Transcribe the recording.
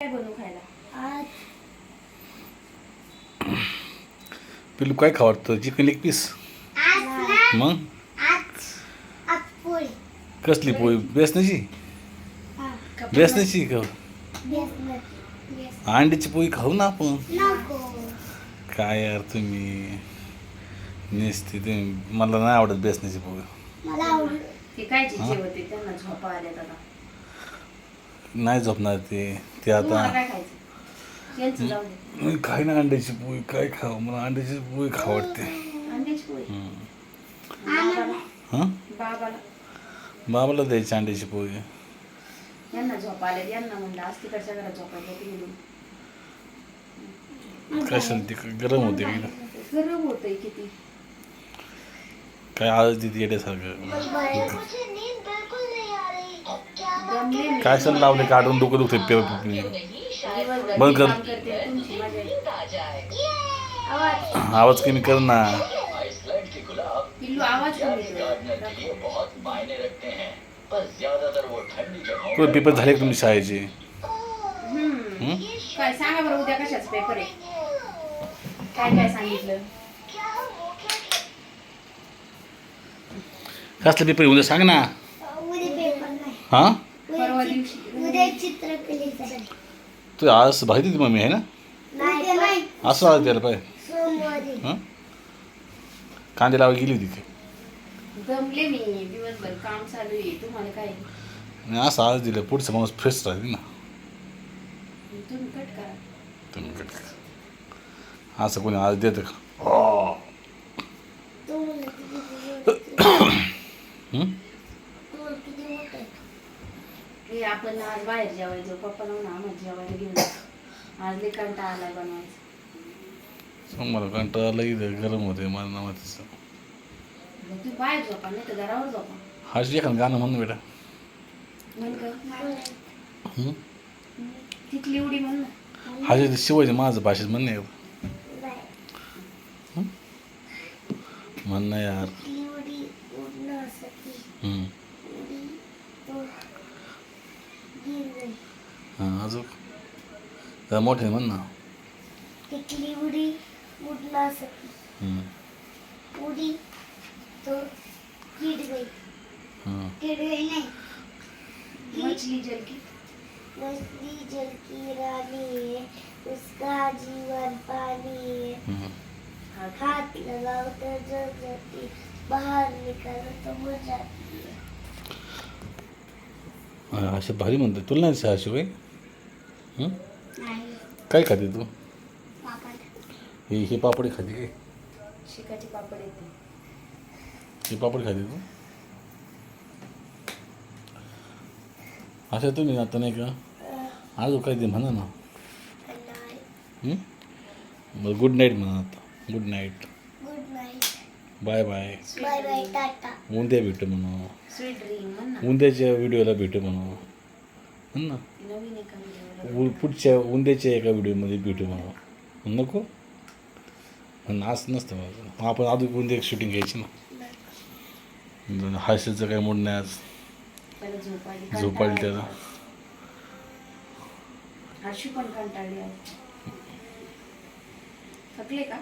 काय बनवू खायला? आज पिलू काय खावडतं चिकन लेग पीस आज ना मग? आज आज पोळी कसली पोळी? बेसनाची? हा. बेसनाची बेस अंड्याची पोळी खाऊ ना आपण. नको. काय यार तुम्ही? नेसते ते. मला नाही आवडत बेसनाची पोळी. मला आवड ते काय जे होते त्यांना झोपा आल्या आता नाही झोपणार ते. ते आता काय खायचं? यांचं जाऊ दे. मी काय ना अंड्याची पोळी काय खाऊ मला अंड्याची पोळी खाऊ वाटते. बाबाला. हां? बाबाला. बाबाला द्यायची अंड्याची पोळी. आज कशाला ते? गरम होते? गरम होतंय किती. काय आवाज देते येण्यासारखं क्या सण लावले? काढून डोकं दुखते बंद कर. आवाज कमी कर ना. पेपर झाले का तुमच्या शाळेचे. काय सांगा बरं उद्या कशाच पेपर आहे काय काय सांगितलं कसला पेपर उद्या सांग ना हां? परवा दिवशी उद्या चित्रकलेचा आहे. तू आज भाई ती मम्मी आहे ना? नाही नाही. असं आवाज द्यायला पाहिजे सोमवारी. हां? कांदे लावा गेली होती ते. दमले मी दिवसभर काम चालू आहे. तुम्हाला काय? आणि असं आवाज दिला पुढचा माणूस फ्रेश राहते ना. तुम्ही कट करा. तुम्ही कट करा. असं कोणी आवाज देतं का? तू किती हं? तू म्हणलं किती मोठं आहे. हे आपण आज बाहेर जेवायचो पप्पा ना आम्हाला जेवायला घेऊन. आज लई कंटाळा आलाय बनवायचं. मला कंटाळा लई गरम होते मला नाव तिचं मग तू बाहेर झोपा नाही तर घरावर झोपा. हाच एखादं गाणं म्हण बेटा. म्हण का हं? तिथली उडी म्हण ना. शिवाजी माझं भाषेत म्हणणे नाही. म्हण ना यार. ती उडी हं. उडी तो गिरली. जरा मोठे म्हण ना. टिकली उडी उडण्यासाठी. उडी तो गिर गई. गिर गई नहीं. मछली जल की. मछली जल की रानी है उसका जीवन पानी है. हाथ लगाओ तो जल जाती बाहर निकालो तो मर जाती है. असे भारी म्हणते. तुला नाही सहा शिवाय हं? काय खाते तू? हे हे पापडी खाते काय? शिकाची पापड येते. हे पापड खाते तू? असं तुम्ही आता नाही का? अजून काय ते म्हणा ना. हं? बरं गुड नाईट म्हणा आता. Good night. Good night. Bye bye. Bye bye tata. उद्या भेटू म्हणू. स्वीट ड्रीम म्हण. ना उद्याच्या व्हिडिओला भेटू म्हणू. ना. उ- पुढच्या उद्याच्या एका व्हिडिओमध्ये भेटू म्हणू नको? पण असं नसतं माझं मग आपण अजून उद्या एक शूटिंग घ्यायची ना? हास्याचं काय मूड नाही आज. त्याला झोपायला झोपायला त्याला. हर्षू पण कंटाळली आज थकले का?